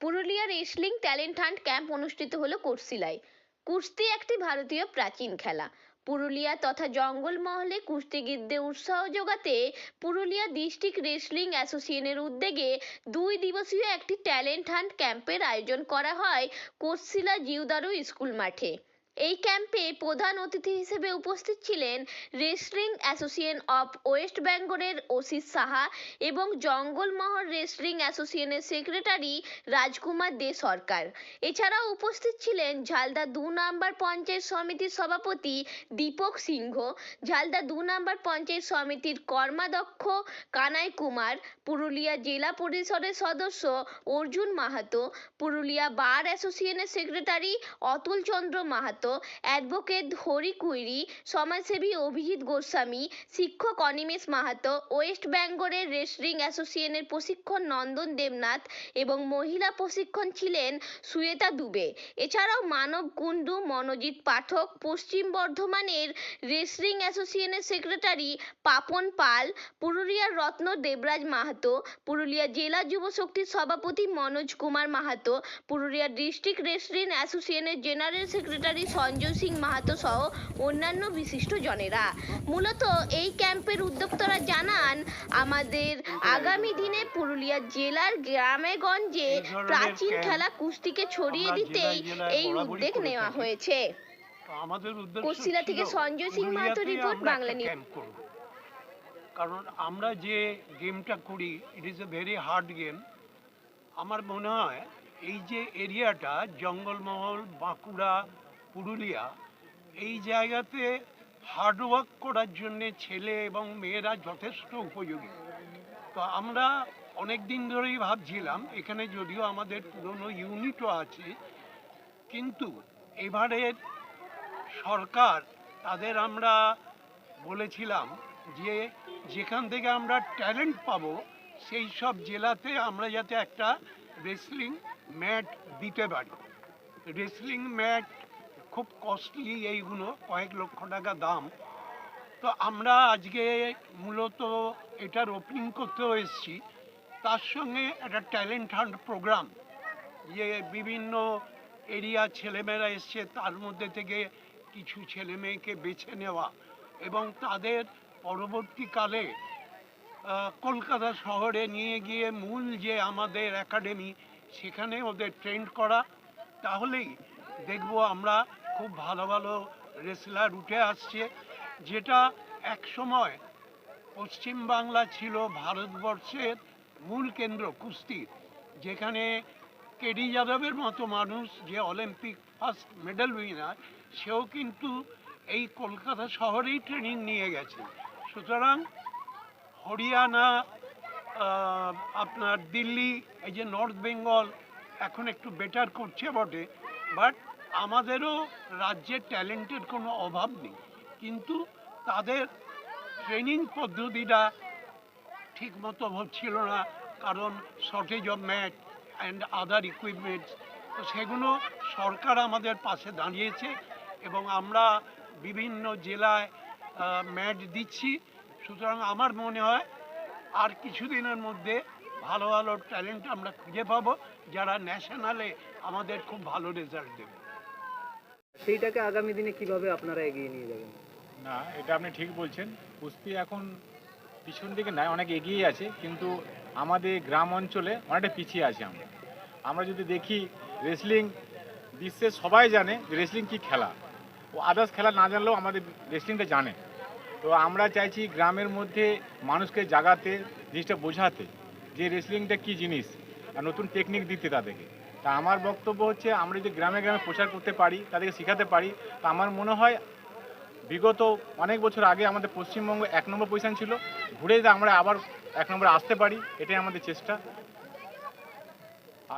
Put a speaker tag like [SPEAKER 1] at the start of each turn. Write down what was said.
[SPEAKER 1] Purulia wrestling talent hunt camp অনুষ্ঠিত হলো কোটশিলায় কুস্তি একটি ভারতীয় প্রাচীন খেলা। পুরুলিয়া তথা জঙ্গলমহলে কুস্তিগীরদের উৎসাহ যোগাতে পুরুলিয়া ডিস্ট্রিক্ট রেসলিং অ্যাসোসিয়েশনের উদ্যোগে দুই দিবসীয় একটি ট্যালেন্ট হান্ট ক্যাম্পের আয়োজন করা হয় কোটশিলা জিউদারু স্কুল মাঠে। এই ক্যাম্পে প্রধান অতিথি হিসেবে উপস্থিত ছিলেন রেসলিং অ্যাসোসিয়েশন অফ ওয়েস্ট বেঙ্গলের ওসিস সাহা এবং জঙ্গলমহল রেসলিং অ্যাসোসিয়েশনের সেক্রেটারি রাজকুমার দে সরকার। এছাড়াও উপস্থিত ছিলেন ঝালদা দু নম্বর পঞ্চায়েত সমিতির সভাপতি দীপক সিংহ, ঝালদা দু নম্বর পঞ্চায়েত সমিতির কর্মাধ্যক্ষ কানাই কুমার, পুরুলিয়া জেলা পরিষদের সদস্য অর্জুন মাহাতো, পুরুলিয়া বার অ্যাসোসিয়েশনের সেক্রেটারি অতুল চন্দ্র মাহাতো অ্যাডভোকেট হরি কুইরি, সমাজসেবী অভিজিৎ গোস্বামী, শিক্ষক অনিমেষ মাহাতো, ওয়েস্ট বেঙ্গলের রেসলিং অ্যাসোসিয়েশনের প্রশিক্ষণ নন্দন দেবনাথ এবং মহিলা প্রশিক্ষণ ছিলেন সুয়েতা দুবে। এছাড়াও মানব কুণ্ডু মনোজিৎ পাঠক, পশ্চিম বর্ধমানের রেসলিং অ্যাসোসিয়েশনের সেক্রেটারি পাপন পাল, পুরুলিয়ার রত্ন দেবরাজ মাহাতো, পুরুলিয়া জেলা যুব শক্তির সভাপতি মনোজ কুমার মাহাতো, পুরুলিয়া ডিস্ট্রিক্ট রেসলিং অ্যাসোসিয়েশনের জেনারেল সেক্রেটারি সঞ্জয় সিং মাহাতো সহ অন্যান্য বিশিষ্ট জনেরা। মূলত এই ক্যাম্পের উদ্যোক্তারা জানান আমাদের আগামী দিনে পুরুলিয়া জেলার গ্রামে গঞ্জে প্রাচীন খেলা কুস্তিকে ছড়িয়ে দিতেই এই উদ্যোগ নেওয়া হয়েছে।
[SPEAKER 2] তো আমাদের উদ্দেশ্য
[SPEAKER 1] কোটশিলা থেকে সঞ্জয় সিং মাহাতো রিপোর্ট বাংলা নিউজ।
[SPEAKER 2] কারণ আমরা যে গেমটা করি it is a very hard game আমার মনে হয় এই যে এরিয়াটা জঙ্গলমহল বাঁকুড়া পুরুলিয়া, এই জায়গাতে হার্ডওয়ার্ক করার জন্যে ছেলে এবং মেয়েরা যথেষ্ট উপযোগী। তো আমরা অনেক দিন ধরেই ভাবছিলাম, এখানে যদিও আমাদের পুরনো ইউনিটও আছে, কিন্তু এবারের সরকার, তাদের আমরা বলেছিলাম যে যেখান থেকে আমরা ট্যালেন্ট পাবো, সেই সব জেলাতে আমরা যাতে একটা রেসলিং ম্যাট দিতে পারি। রেসলিং ম্যাট খুব কস্টলি এইগুলো, কয়েক লক্ষ টাকা দাম। তো আমরা আজকে মূলত এটার ওপেনিং করতেও এসেছি। তার সঙ্গে একটা ট্যালেন্ট হান্ট প্রোগ্রাম যে বিভিন্ন এরিয়া ছেলেমেয়েরা এসছে, তার মধ্যে থেকে কিছু ছেলে মেয়েকে বেছে নেওয়া এবং তাদের পরবর্তীকালে কলকাতা শহরে নিয়ে গিয়ে মূল যে আমাদের একাডেমি সেখানে ওদের ট্রেন্ড করা। তাহলেই দেখব আমরা খুব ভালো ভালো রেসলার উঠে আসছে, যেটা এক সময় পশ্চিমবাংলা ছিল ভারতবর্ষের মূল কেন্দ্র কুস্তির যেখানে কেডি যাদবের মতো মানুষ যে অলিম্পিক ফার্স্ট মেডেল উইনার সেও কিন্তু এই কলকাতা শহরেই ট্রেনিং নিয়ে গেছে সুতরাং হরিয়ানা আপনার দিল্লি, এই যে নর্থ বেঙ্গল এখন একটু বেটার করছে বটে বাট আমাদেরও রাজ্যের ট্যালেন্টের কোনো অভাব নেই। কিন্তু তাদের ট্রেনিং পদ্ধতিটা ঠিক মতো হচ্ছিল না, কারণ shortage of mat and other equipments তো সেগুলো সরকার আমাদের পাশে দাঁড়িয়েছে এবং আমরা বিভিন্ন জেলায় ম্যাট দিচ্ছি। সুতরাং আমার মনে হয় আর কিছুদিনের মধ্যে ভালো ভালো ট্যালেন্ট আমরা খুঁজে পাবো, যারা ন্যাশনালে আমাদের খুব ভালো রেজাল্ট দেবে।
[SPEAKER 3] সেইটাকে আগামী দিনে কীভাবে আপনারা এগিয়ে নিয়ে যাবেন?
[SPEAKER 4] না, এটা আপনি ঠিক বলছেন। কুস্তি এখন পিছন দিকে নাই, অনেক এগিয়ে আছে, কিন্তু আমাদের গ্রাম অঞ্চলে অনেকটা পিছিয়ে আছে আমরা। আমরা যদি দেখি রেসলিং বিশ্বের সবাই জানে রেসলিং কী খেলা। ও আদার্স খেলা না জানলেও আমাদের রেসলিংটা জানে। তো আমরা চাইছি গ্রামের মধ্যে মানুষকে জাগাতে, জিনিসটা বোঝাতে যে রেসলিংটা কী জিনিস, আর নতুন টেকনিক দিতে তাদেরকে। তা আমার বক্তব্য হচ্ছে, আমরা যদি গ্রামে গ্রামে প্রচার করতে পারি, তাদেরকে শেখাতে পারি, তা আমার মনে হয় বিগত অনেক বছর আগে আমাদের পশ্চিমবঙ্গ এক নম্বর পজিশন ছিল। ঘুরে আমরা আবার এক নম্বরে আসতে পারি, এটাই আমাদের চেষ্টা।